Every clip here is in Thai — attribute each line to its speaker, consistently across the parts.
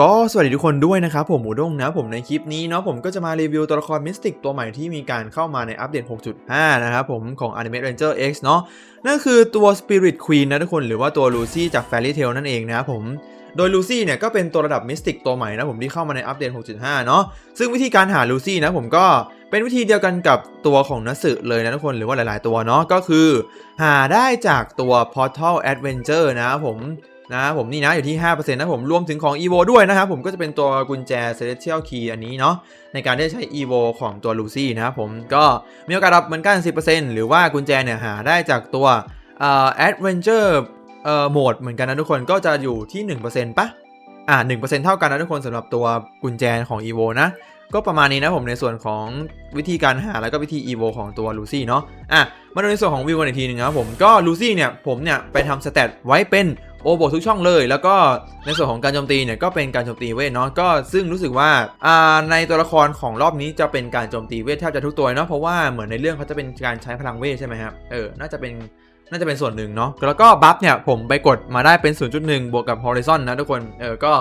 Speaker 1: ก็สวัสดีทุกคนด้วยนะครับผมหมูด้งนะผมในคลิปนี้เนาะผมก็จะมารีวิวตัวละครมิสติกตัวใหม่ที่มีการเข้ามาในอัปเดต 6.5 นะครับผมของ Anime Ranger X เนาะนั่นคือตัว Spirit Queen นะทุกคนหรือว่าตัวลูซี่จาก Fairy Tail นั่นเองนะครับผมโดยลูซี่เนี่ยก็เป็นตัวระดับมิสติกตัวใหม่นะผมที่เข้ามาในอัปเดต 6.5 เนาะซึ่งวิธีการหาลูซี่นะผมก็เป็นวิธีเดียวกันกับตัวของนัสึเลยนะทุกคนหรือว่าหลาย ๆ ตัวเนาะก็คือ หาได้จากตัว Portal Adventure นะครับผม นะผมนี่นะอยู่ที่ 5%นะผมรวมถึงของ EVO ด้วยนะครับผมก็จะเป็นตัวกุญแจ Celestial Key อันนี้เนาะในการที่ใช้ EVO ของตัวลูซี่นะครับผมก็มีโอกาสรับเหมือนกัน 10%หรือว่ากุญแจเนี่ยหาได้จากตัวเอ่อ Adventure เอ่อโหมดเหมือนกันนะทุกคนก็จะอยู่ที่ 1%ปะอ่า1%เท่ากันนะทุกคนสำหรับตัวกุญแจของ EVO นะก็ประมาณนี้นะผมในส่วนของวิธีการหาแล้วก็วิธี EVO ของตัวลูซี่เนาะอะมาดูในส่วนของวิวกันอีกทีหนึงนะครับผมก็ลูซี่เนี่ยผมเนี่ยไปทำสเตตไว้เป็น โอโบทุกช่องเลย แล้วก็ในส่วนของการโจมตีเนี่ยก็เป็นการโจมตีเวทเนาะก็ซึ่งรู้สึกว่าอ่าในตัวละครของรอบนี้จะเป็นการโจมตีเวทแทบจะทุกตัวเนาะเพราะว่าเหมือนในเรื่องเขาจะเป็นการใช้พลังเวทใช่ไหมครับเออน่าจะเป็นน่าจะเป็นส่วนหนึ่งเนาะแล้วก็บัฟเนี่ยผมไปกดมาได้เป็น 0.1 บวกกับ Horizon นะทุกคนเออก็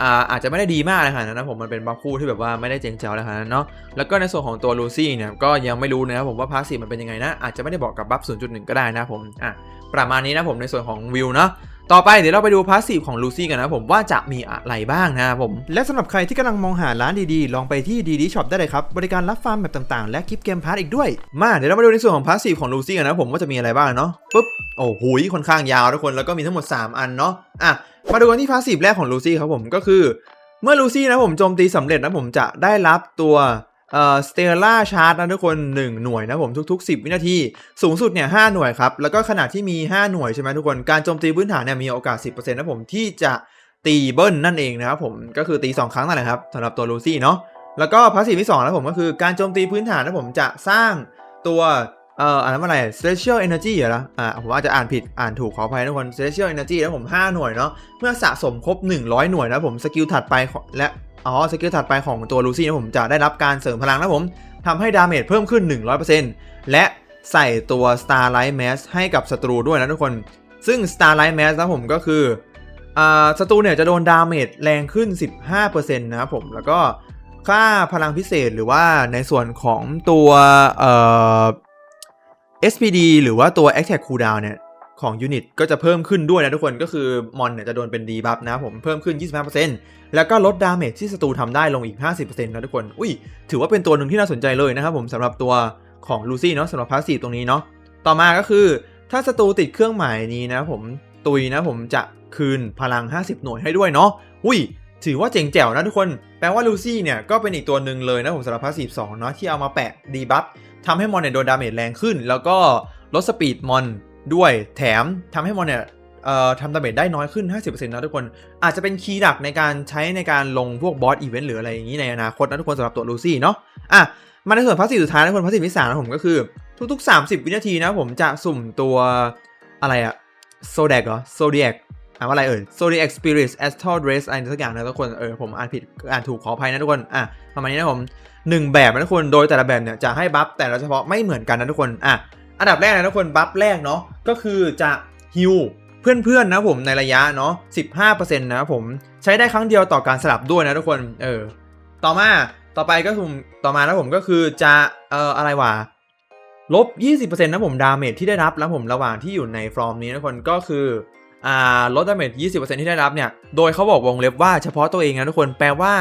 Speaker 1: อ่าอาจจะไม่ได้ดีมากนะฮะนะผมมันเป็นบัฟคู่ที่แบบว่าไม่ได้เจ๋งแจ๋วเลยฮะเนาะแล้วก็ในส่วนของตัวลูซี่เนี่ยก็ยังไม่รู้นะครับผมว่าพาสซีฟมันเป็นยังไงนะอาจจะไม่ได้บอกกับบัฟ 0.1 ก็ได้นะผมอะประมาณนี้นะผมในส่วนของวิวเนาะ ต่อไปเดี๋ยวเราไปดูพาสซีฟของลูซี่กันนะผมว่าจะมีอะไรบ้างนะครับผม
Speaker 2: และสำหรับใครที่กำลังมองหาร้านดีๆ ลองไปที่ดีดีช็อปได้เลยครับ บริการรับฟาร์มแบบต่างๆ และคลิปเกมพาร์ทอีกด้วย
Speaker 1: มาเดี๋ยวเรามาดูในส่วนของพาสซีฟของลูซี่กันนะผมว่าจะมีอะไรบ้างเนาะปุ๊บโอ้โหค่อนข้างยาวทุกคนแล้วก็มีทั้งหมด 3 อันเนาะอะมาดูกันที่พาสซีฟแรกของลูซี่ครับผมก็คือ เมื่อลูซี่นะผมโจมตีสำเร็จนะผมจะได้รับตัว เอ่อสเตลล่าชาร์จนะทุกคน 1 หน่วยนะผมทุก ๆ 10 วินาที สูงสุดเนี่ย5หน่วยครับ แล้วก็ขนาดที่มี 5 หน่วยใช่ไหมทุกคน การโจมตีพื้นฐานเนี่ยมีโอกาส 10%นะผมที่จะตีเบิ้ลนั่นเองนะครับผมก็คือตี 2 ครั้งนั่นแหละครับสำหรับตัวลูซี่เนาะแล้วก็พาสซีฟที่2นะผมก็คือการโจมตีพื้นฐานนะผมจะสร้างตัวเอ่ออันนั้นอะไร special energy เหรออ่าผมอาจจะอ่านผิดอ่านถูกขออภัยทุกคน special energy นะผม 5 หน่วยเนาะเมื่อสะสมครบ 100 หน่วยนะผมสกิลถัดไปของและ อ๋อสกิลถัดไปของตัวลูซี่นะผมจะได้รับการเสริมพลังนะผมทำให้ดาเมจเพิ่มขึ้น 100%และใส่ตัว starlight mask ให้กับศัตรูด้วยนะทุกคน ซึ่ง starlight mask นะผมก็คือศัตรูเนี่ยจะโดนดาเมจแรงขึ้น 15%นะครับผม แล้วก็ค่าพลังพิเศษหรือว่าในส่วนของตัวเอ่อ SPD หรือว่าตัว Attack Cooldown เนี่ย ของยูนิตก็จะเพิ่มขึ้นด้วยนะทุกคนก็คือมอนเนี่ยจะโดนเป็นดีบัฟนะผมเพิ่มขึ้น 25%แล้วก็ลดดาเมจที่ศัตรูทำได้ลงอีก 50%นะทุกคน อุ้ย ถือว่าเป็นตัวหนึ่งที่น่าสนใจเลยนะครับผมสำหรับตัวของลูซี่เนาะสำหรับพาสซีฟตรงนี้เนาะต่อมาก็คือ ถ้าศัตรูติดเครื่องหมายนี้นะผมตุยนะผมจะคืนพลัง 50 หน่วยให้ด้วยเนาะอุ้ยถือว่าเจ๋งแจ๋วนะทุกคน แปลว่าลูซี่เนี่ยก็เป็นอีกตัวหนึ่งเลยนะผมสำหรับพาสซีฟ2เนาะที่เอามาแปะดีบัฟทำให้มอนเนี่ยโดนดาเมจแรงขึ้น แล้วก็ลดสปีดมอน ด้วยแถมทำให้มอนเนี่ยทำดาเมจได้น้อยขึ้น 50%นะทุกคน อาจจะเป็นคีย์หลักในการใช้ในการลงพวกบอสอีเวนต์หรืออะไรอย่างนี้ในอนาคตนะทุกคนสำหรับตัวลูซี่เนาะอะมาในส่วนพาสซีฟสุดท้ายนะทุกคนพาสซีฟที่สามนะผมก็คือ ทุกๆ 30 วินาทีนะผมจะสุ่มตัวอะไรอะโซเดกเหรอโซเดียกอ่านว่าอะไรเอ่ย Zodiac Spirits Astral Dress อะไรสักอย่างนะทุกคน เออผมอ่านผิดอ่านถูกขออภัยนะทุกคน อะประมาณนี้นะผมหนึ่งแบบนะทุกคน โดยแต่ละแบบเนี่ยจะให้บัฟแต่ละเฉพาะไม่เหมือนกันนะทุกคน อะ อันดับแรกนะทุกคนบัฟแรกเนาะก็คือจะฮิวเพื่อนๆนะผมในระยะเนาะ15%นะครับผมใช้ได้ครั้งเดียวต่อการสลับด้วยนะทุกคนเออต่อมาต่อไปก็คือต่อมานะผมก็คือจะเอ่ออะไรวะลบ 20%นะผมดาเมจที่ได้รับแล้วผมระหว่างที่อยู่ในฟอร์มนี้นะคนก็คืออ่าลดดาเมจ 20%ที่ได้รับเนี่ยโดยเขาบอกวงเล็บว่าเฉพาะตัวเองนะทุกคนแปลว่า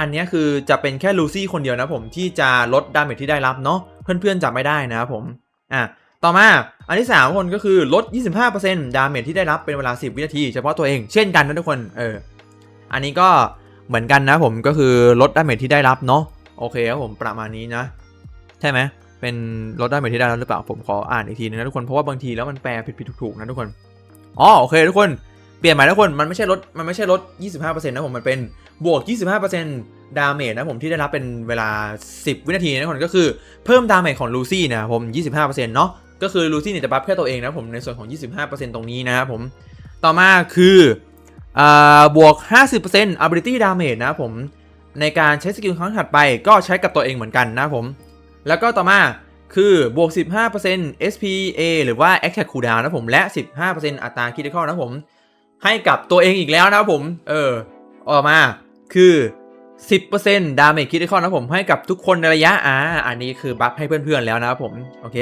Speaker 1: อันนี้คือจะเป็นแค่ลูซี่คนเดียวนะผมที่จะลดดาเมจที่ได้รับเนาะเพื่อนๆจะไม่ได้นะครับผม อะต่อมาอันที่3คนก็คือลด 25%ดาเมจที่ได้รับเป็นเวลา 10 วินาที เฉพาะตัวเองเช่นกันนะทุกคนเอออันนี้ก็เหมือนกันนะผมก็คือลดดาเมจที่ได้รับเนาะโอเคครับผมประมาณนี้นะ ใช่ไหมเป็นลดดาเมจที่ได้รับหรือเปล่าผมขออ่านอีกทีนึงนะทุกคนเพราะว่าบางทีแล้วมันแปลผิดๆถูกๆนะทุกคนอ๋อโอเคทุกคนเปลี่ยนใหม่ทุกคนมันไม่ใช่ลดมันไม่ใช่ลด 25%นะผมมันเป็นบวก 25% ดาเมจนะผมที่ได้รับเป็นเวลา 10 วินาทีนะทุกคนก็คือเพิ่มดาเมจของลูซี่นะผม 25%เนาะก็คือลูซี่เนี่ยจะบัฟแค่ตัวเองนะผมในส่วนของ 25%ตรงนี้นะครับผมต่อมาคืออ่าบวก 50% ability damage นะผมในการใช้สกิลครั้งถัดไปก็ใช้กับตัวเองเหมือนกันนะผม แล้วก็ต่อมาคือบวก 15% SPA หรือว่า Attack Cooldown นะผมและ 15%อัตรา Critical นะผม ให้กับตัวเองอีกแล้วนะผม เออ ออกมาคือ 10%ดาเมจคิดคอนะผมให้กับทุกคนในระยะอ่าอันนี้คือบัฟให้เพื่อนๆแล้วนะครับผมโอเค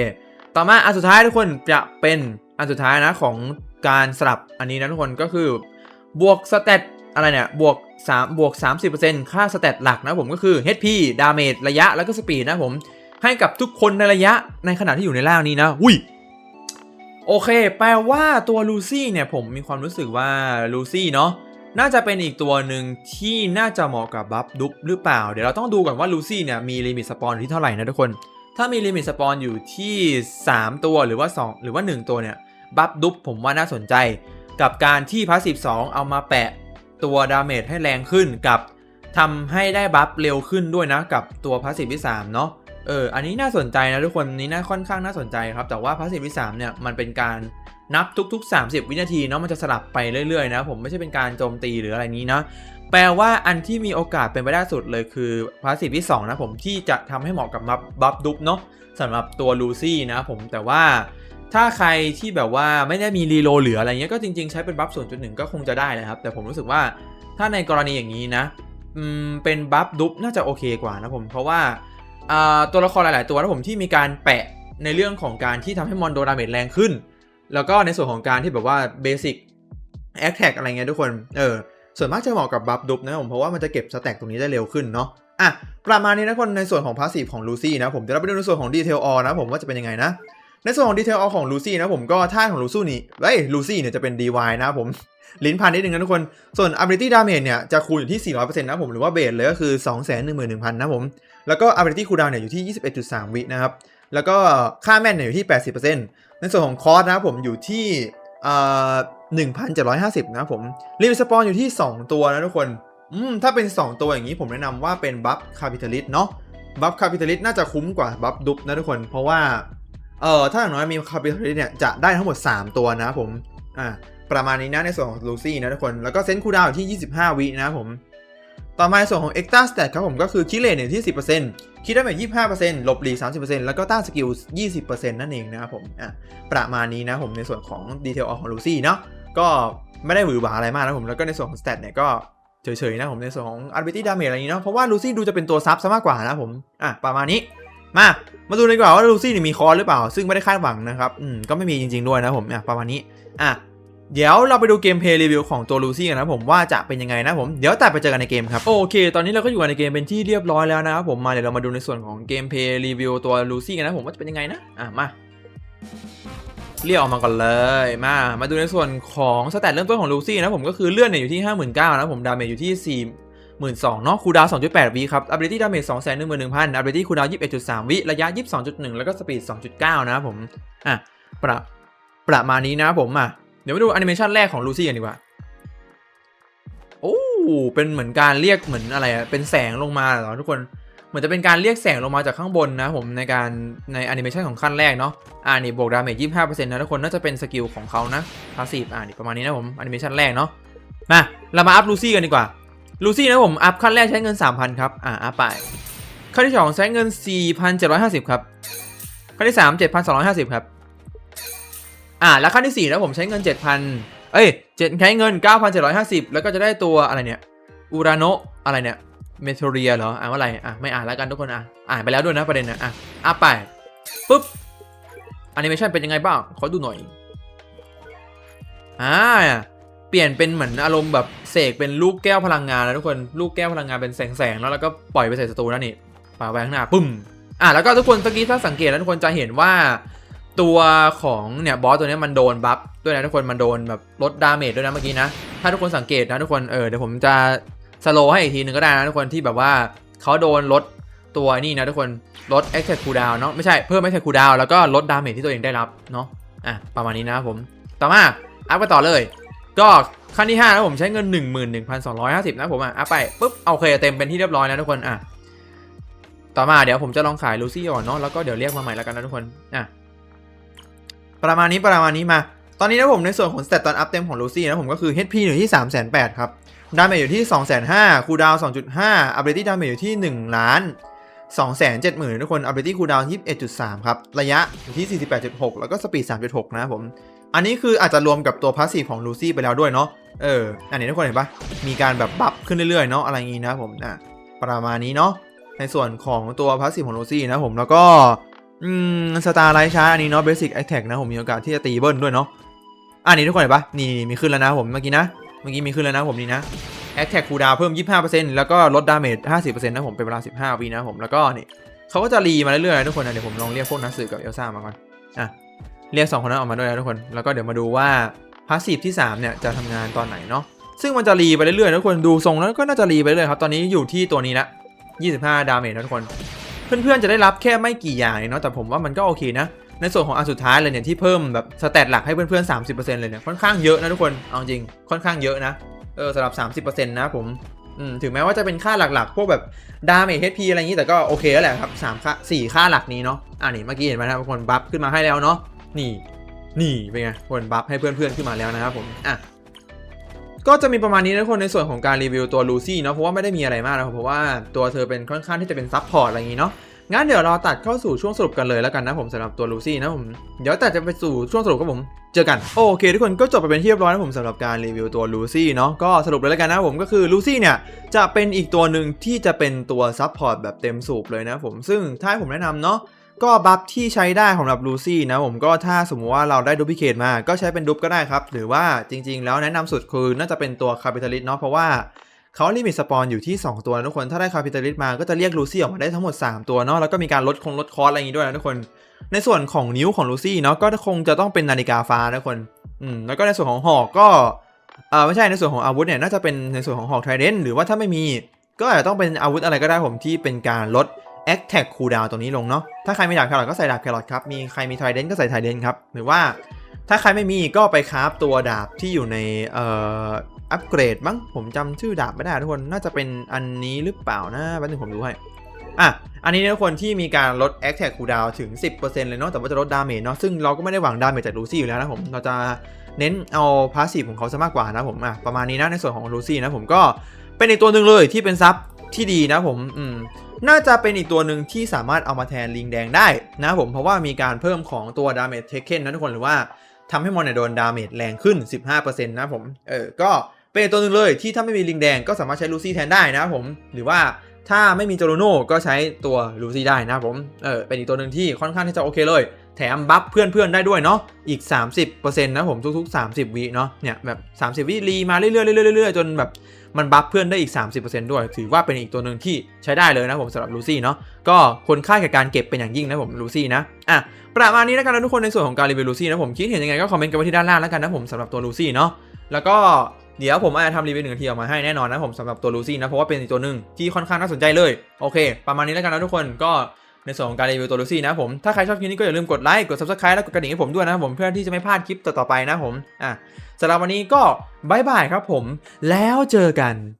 Speaker 1: ต่อมาอันสุดท้ายทุกคนจะเป็นอันสุดท้ายนะของการสลับอันนี้นะทุกคนก็คือบวกสเตตอะไรเนี่ยบวก3บวก 30%ค่าสเตตหลักนะผมก็คือ HP ดาเมจระยะแล้วก็สปีดนะผมให้กับทุกคนในระยะในขณะที่อยู่ในร่างนี้นะอุ้ยโอเค แปลว่าตัวลูซี่เนี่ยผมมีความรู้สึกว่าลูซี่เนาะ น่าจะเป็นอีกตัวหนึ่งที่น่าจะเหมาะกับบัฟดุ๊บหรือเปล่า เดี๋ยวเราต้องดูก่อนว่าลูซี่เนี่ยมีลิมิตสปอนที่เท่าไหร่นะทุกคน ถ้ามีลิมิตสปอนอยู่ที่ 3 ตัวหรือว่า 2 หรือว่า 1 ตัวเนี่ยบัฟดุ๊บผมว่าน่าสนใจ กับการที่พาสซีฟ2เอามาแปะตัวดาเมจให้แรงขึ้นกับทำให้ได้บัฟเร็วขึ้นด้วยนะกับตัวพาสซีฟที่3เนาะเอออันนี้น่าสนใจนะทุกคนนนี้น่าค่อนข้างน่าสนใจครับแต่ว่าพาสซีฟที่3เนี่ยมันเป็นการ นับทุกๆ 30 วินาทีเนาะมันจะสลับไปเรื่อยๆนะผมไม่ใช่เป็นการโจมตีหรืออะไรนี้นะแปลว่าอันที่มีโอกาสเป็นไปได้สุดเลยคือพาสซีฟที่ 2 นะผมที่จะทำให้เหมาะกับบัฟบัฟดุ๊บเนาะสำหรับตัวลูซี่นะผมแต่ว่าถ้าใครที่แบบว่าไม่ได้มีรีโลเหลืออะไรเงี้ยก็จริงๆ ใช้เป็นบัฟ0.1ก็คงจะได้นะครับ แต่ผมรู้สึกว่าถ้าในกรณีอย่างนี้นะเป็นบัฟดุ๊บน่าจะโอเคกว่านะผมเพราะว่าตัวละครหลาย ๆ ตัวนะผมที่มีการแปะในเรื่องของการที่ทำให้มอนโดนดาเมจแรงขึ้น แล้วก็ในส่วนของการที่แบบว่าเบสิกแอคแท็กอะไรเงี้ยทุกคน เออ ส่วนมากจะเหมาะกับบัฟดุบนะผมเพราะว่ามันจะเก็บสแต็กตรงนี้ได้เร็วขึ้นเนาะ อะ ประมาณนี้นะคนในส่วนของพาสซีฟของลูซี่นะผมเดี๋ยวเราไปดูในส่วนของดีเทลออนะผมว่าจะเป็นยังไงนะ ในส่วนของดีเทลออของลูซี่นะผมก็ท่าของลูซี่นี่เอ้ยลูซี่เนี่ยจะเป็น DY นะผมลิ้นพันนิดนึงนะทุกคน ส่วน ability damage เนี่ยจะคูณอยู่ที่ 400%นะผมหรือว่าเบสเลยก็คือ 211,000 นะผม แล้วก็ ability cooldown เนี่ยอยู่ที่ 21.3 วินะครับ แล้วก็ค่าแม่นเนี่ยอยู่ที่ 80% ในส่วนของคอร์สนะครับผมอยู่ที่อ่า1,750นะครับผมรีวิสปอนอยู่ที่ 2 ตัวนะทุกคนอืมถ้าเป็น 2 ตัวอย่างนี้ผมแนะนำว่าเป็นบัฟคาปิตาลิสเนาะบัฟคาปิตาลิสน่าจะคุ้มกว่าบัฟดุบนะทุกคน เพราะว่าเออถ้าอย่างน้อยมีคาปิตาลิสเนี่ยจะได้ทั้งหมด 3 ตัวนะผมอ่าประมาณนี้นะในส่วนของลูซี่นะทุกคน แล้วก็เซนคูดาวอยู่ที่ 25 วินะผม ต่อมาในส่วนของ Extra Stat ครับผมก็คือคิเลนเนี่ยที่ 10% คิดได้แบบ25%หลบหลี30%แล้วก็ต้านสกิล20%นั่นเองนะครับผมอะประมาณนี้นะผมในส่วนของดีเทลของลูซี่เนาะก็ไม่ได้หวือหวาอะไรมากนะผมแล้วก็ในส่วนของ stat เนี่ยก็เฉยๆนะผมในส่วนของ ability damage อะไรนี้เนาะเพราะว่าลูซี่ดูจะเป็นตัวซับซะมากกว่านะผมอะประมาณนี้มามาดูดีกว่าว่าลูซี่เนี่ยมีคอร์สหรือเปล่า ซึ่งไม่ได้คาดหวังนะครับอืมก็ไม่มีจริง ๆด้วยนะผมอะประมาณนี้อะ เดี๋ยวเราไปดูเกมเพลย์รีวิวของตัวลูซี่กันนะผมว่าจะเป็นยังไงนะผมเดี๋ยวแตัดไปเจอกันในเกมครับโอเค ตอนนี้เราก็อยู่กันในเกมเป็นที่เรียบร้อยแล้วนะครับผมมาเดี๋ยวเรามาดูในส่วนของเกมเพลย์รีวิวตัวลูซี่กันนะผมว่าจะเป็นยังไงนะอะมาเรียกออกมาก่อนเลยมา มาดูในส่วนของสแตทเริ่มต้นของลูซี่นะผมก็คือเลื่อนเนี่ยอยู่ที่ 59,000นะผมดาเมจอยู่ที่42,000เนาะคูดาวน์2.8 วิครับ ability damage 211,000 ability คูดาวน์21.3 วิ ระยะ 22.1 แล้วก็ speed 2.9 นะครับผม อะ ประประมาณนี้นะครับผมอะ ดี๋ยวมาดูแอนิเมชันแรกของลูซี่กันดีกว่า โอ้ เป็นเหมือนการเรียกเหมือนอะไรอะเป็นแสงลงมาเหรอทุกคน เหมือนจะเป็นการเรียกแสงลงมาจากข้างบนนะผมในการในแอนิเมชันของขั้นแรกเนาะ อ่านี่บวกดาเมจ25%นต์นะทุกคนน่าจะเป็นสกิลของเขานะพาสีฟอ่านี่ประมาณนี้นะผมแอนิเมชันแรกเนาะ มา เรามาอัพลูซี่กันดีกว่า ลูซี่นะผมอัพขั้นแรกใช้เงิน3,000ครับ อ่าอัพไป ขั้นที่2ใช้เงิน4,750ครับ ขั้นที่3 7,250ครับ อ่าแล้วขั้นที่4นะผมใช้เงิน 7,000 เอ้ยเจ็ดใช้เงิน 9,750 แล้วก็จะได้ตัวอะไรเนี่ยอูราโนอะไรเนี่ยเมทเรียเหรออ่านว่าอะไรอะไม่อ่านแล้วกันทุกคนอะอ่านไปแล้วด้วยนะประเด็นนะอะอัพไปปุ๊บแอนิเมชันเป็นยังไงบ้างขอดูหน่อยอ่าเปลี่ยนเป็นเหมือนอารมณ์แบบเสกเป็นลูกแก้วพลังงานแล้วทุกคนลูกแก้วพลังงานเป็นแสงๆแล้วแล้วก็ปล่อยไปใส่ศัตรูนั่นนี่ป่าไว้ข้างหน้าปึ้มอะแล้วก็ทุกคนตะกี้ถ้าสังเกตแล้วทุกคนจะเห็นว่า ตัวของเนี่ยบอสตัวนี้มันโดนบัฟด้วยนะทุกคนมันโดนแบบลดดาเมจด้วยนะเมื่อกี้นะ ถ้าทุกคนสังเกตนะทุกคนเออเดี๋ยวผมจะสโลให้อีกทีหนึ่งก็ได้นะทุกคนที่แบบว่าเขาโดนลดตัวนี่นะทุกคนลด attack cooldown เนาะไม่ใช่เพิ่ม attack cooldown แล้วก็ลดดาเมจที่ตัวเองได้รับเนาะอะประมาณนี้นะผมต่อมาอัพไปต่อเลย ก็ขั้นที่5นะผมใช้เงิน 11,250 นะผมอะอัพไปปุ๊บโอเคเต็มเป็นที่เรียบร้อยแล้วทุกคนอะต่อมาเดี๋ยวผมจะลองขายลูซี่ก่อนเนาะแล้วก็เดี๋ยวเรียกมาใหม่แล้วกันนะทุกคนอะ ประมาณนี้ประมาณนี้มา ตอนนี้นะผมในส่วนของสเตตตอนอัพเต็มของลูซี่นะผมก็คือ HP อยู่ที่ 3 8 0 0 0ครับดาเมจอยู่ที่ 2 5 0 0 0คูดาว 2.5 ability ดาเมจอยู่ที่ 1 ล้าน2 7 0 0 0 0 ทุกคน ability คูลดาวน์21.3 ครับ ระยะอยู่ที่ 48.6 แล้วก็สปีด 3.6 นะครับผม อันนี้คืออาจจะรวมกับตัวพาสซีฟของลูซี่ไปแล้วด้วยเนาะ เออ อันนี้ทุกคนเห็นปะมีการแบบบัฟขึ้นเรื่อยๆ เนาะ อะไรอย่างงี้นะผมอะประมาณนี้เนาะ ในส่วนของตัวพาสซีฟของลูซี่นะผม แล้วก็ อืมสตาร์ไลท์ชาร์อันนี้เนาะเบสิกแอคแท็กนะผมมีโอกาสที่จะตีเบิ้ลด้วยเนาะอันนี้ทุกคนเห็นปะนี่มีขึ้นแล้วนะผมเมื่อกี้นะเมื่อกี้มีขึ้นแล้วนะผมนี่นะแอคแท็กคูดาวเพิ่ม 25%แล้วก็ลดดาเมจ 50%นะผมเป็นเวลา 15วินะผมแล้วก็นี่เขาก็จะรีมาเรื่อยๆนะทุกคนนะเดี๋ยวผมลองเรียกพวกนักสืบกับเอลซ่ามาก่อนอะเรียกสองคนนั้นออกมาด้วยนะทุกคนแล้วก็เดี๋ยวมาดูว่าพาสซีฟที่ 3 เนี่ยจะทำงานตอนไหนเนาะซึ่งมันจะรีไปเรื่อยๆนะทุกคนดูทรงแล้วก็น่าจะรีไปเรื่อยครับตอนนี้อยู่ที่ตัวนี้ละ25 ดาเมจนะทุกคน เพื่อนๆจะได้รับแค่ไม่กี่อย่างเนาะแต่ผมว่ามันก็โอเคนะในส่วนของอันสุดท้ายเลยเนี่ยที่เพิ่มแบบสเตตหลักให้เพื่อนๆ 30%เลยเนี่ยค่อนข้างเยอะนะทุกคนเอาจริงค่อนข้างเยอะนะเออสำหรับ 30%นะผมอืมถึงแม้ว่าจะเป็นค่าหลักๆ พวกแบบดาเมจ HP อะไรอย่างนี้แต่ก็โอเคแล้วแหละครับสามค่าสี่ค่าหลักนี้เนาะอ่านี่เมื่อกี้เห็นไหมครับทุกคนบัฟขึ้นมาให้แล้วเนาะนี่ นี่เป็นไงคนบัฟให้เพื่อนๆขึ้นมาแล้วนะครับผมอะ ก็จะมีประมาณนี้นะทุกคนในส่วนของการรีวิวตัวลูซี่เนาะเพราะว่าไม่ได้มีอะไรมากนะครับเพราะว่าตัวเธอเป็นค่อนข้างที่จะเป็นซับพอร์ตอะไรอย่างนี้เนาะงั้นเดี๋ยวเราตัดเข้าสู่ช่วงสรุปกันเลยแล้วกันนะผมสำหรับตัวลูซี่นะผมเดี๋ยวตัดจะไปสู่ช่วงสรุปครับผมเจอกันโอเค ทุกคนก็จบไปเป็นที่เรียบร้อยนะผมสำหรับการรีวิวตัวลูซี่เนาะก็สรุปเลยแล้วกันนะผมก็คือลูซี่เนี่ยจะเป็นอีกตัวหนึ่งที่จะเป็นตัวซับพอร์ตแบบเต็มสูบเลยนะผมซึ่งถ้าให้ผมแนะนำเนาะ ก็บัฟที่ใช้ได้สำหรับลูซี่นะผมก็ถ้าสมมติว่าเราได้ดูพิเคทมา ก็ใช้เป็นดุปก็ได้ครับ หรือว่าจริง ๆ แล้วแนะนำสุดคือน่าจะเป็นตัวคาปิตาลิสเนาะเพราะว่าเขาลิมิตสปอนอยู่ที่ 2 ตัวนะทุกคน ถ้าได้คาปิตาลิสมาก็จะเรียกลูซี่ออกมาได้ทั้งหมด 3 ตัวเนาะแล้วก็มีการลดคงลดคอร์สอะไรอย่างงี้ด้วยนะทุกคน ในส่วนของนิ้วของลูซี่เนาะก็คงจะต้องเป็นนาฬิกาฟ้านะทุกคนอืมแล้วก็ในส่วนของหอกก็เออไม่ใช่ในส่วนของอาวุธเนี่ยน่าจะเป็นในส่วนของหอกไทเดนหรือว่าถ้าไม่มี ก็อาจจะต้องเป็นอาวุธอะไรก็ได้ผมที่เป็นการลด แอคแท็กคูลดาวตรงนี้ลงเนาะ ถ้าใครมีดาบแครอทก็ใส่ดาบแครอทครับ มีใครมีไทเดนก็ใส่ไทเดนครับ หรือว่าถ้าใครไม่มีก็ไปคราฟตัวดาบที่อยู่ในเอ่ออัปเกรดมั้ง ผมจำชื่อดาบไม่ได้ทุกคน น่าจะเป็นอันนี้หรือเปล่านะแป๊บนึงผมดูให้ อะ อันนี้ทุกคนที่มีการลด a อ t แท็กคูลดาวถึง 10%เลยเนาะ แต่ว่าจะลดดาเมจเนาะ ซึ่งเราก็ไม่ได้หวังดาเมจจากลูซี่อยู่แล้วนะผม เราจะเน้นเอาพาสซีฟของเขาซะมากกว่านะผม อะ ประมาณนี้นะในส่วนของลูซี่นะผมก็เป็นอีกตัวหนึ่งเลยที่เป็นซับ ที่ดีนะผมอืมน่าจะเป็นอีกตัวหนึ่งที่สามารถเอามาแทนลิงแดงได้นะผมเพราะว่ามีการเพิ่มของตัวดาเมจเทคเคนนะทุกคนหรือว่าทำให้มอนเนี่ยโดนดาเมจแรงขึ้น 15%นะผมเออก็เป็นตัวหนึ่งเลยที่ถ้าไม่มีลิงแดงก็สามารถใช้ลูซี่แทนได้นะผมหรือว่าถ้าไม่มีโจโรโน่ก็ใช้ตัวลูซี่ได้นะผมเออเป็นอีกตัวหนึ่งที่ค่อนข้างที่จะโอเคเลย แถมบัฟเพื่อนๆได้ด้วยเนาะอีก 30%นะผมทุกๆ 30 วิเนาะเนี่ยแบบ 30 วิรีมาเรื่อยๆเรื่อยๆเรื่อยๆจนแบบ มันบัฟเพื่อนได้อีก 30%ด้วย ถือว่าเป็นอีกตัวหนึ่งที่ใช้ได้เลยนะผมสำหรับลูซี่เนาะก็คนค่าแก่การเก็บเป็นอย่างยิ่งนะผมลูซี่นะอะประมาณนี้แล้วกันนะทุกคนในส่วนของการรีวิวลูซี่นะผมคิดเห็นยังไงก็คอมเมนต์กันไว้ที่ด้านล่างแล้วกันนะผมสำหรับตัวลูซี่เนาะแล้วก็เดี๋ยวผมอาจจะทำรีวิวหนึ่งทีออกมาให้แน่นอนนะผมสำหรับตัวลูซี่นะเพราะว่าเป็นอีกตัวหนึ่งที่ค่อนข้างน่าสนใจเลยโอเค ประมาณนี้แล้วกันนะทุกคนก็ ในส่วนของการรีวิวตัวลูซี่นะผม ถ้าใครชอบคลิปนี้ก็อย่าลืมกดไลค์ กด subscribe แล้วกดกระดิ่งให้ผมด้วยนะผมเพื่อที่จะไม่พลาดคลิปต่อๆไปนะผม อะสำหรับวันนี้ก็บายบายครับผม แล้วเจอกัน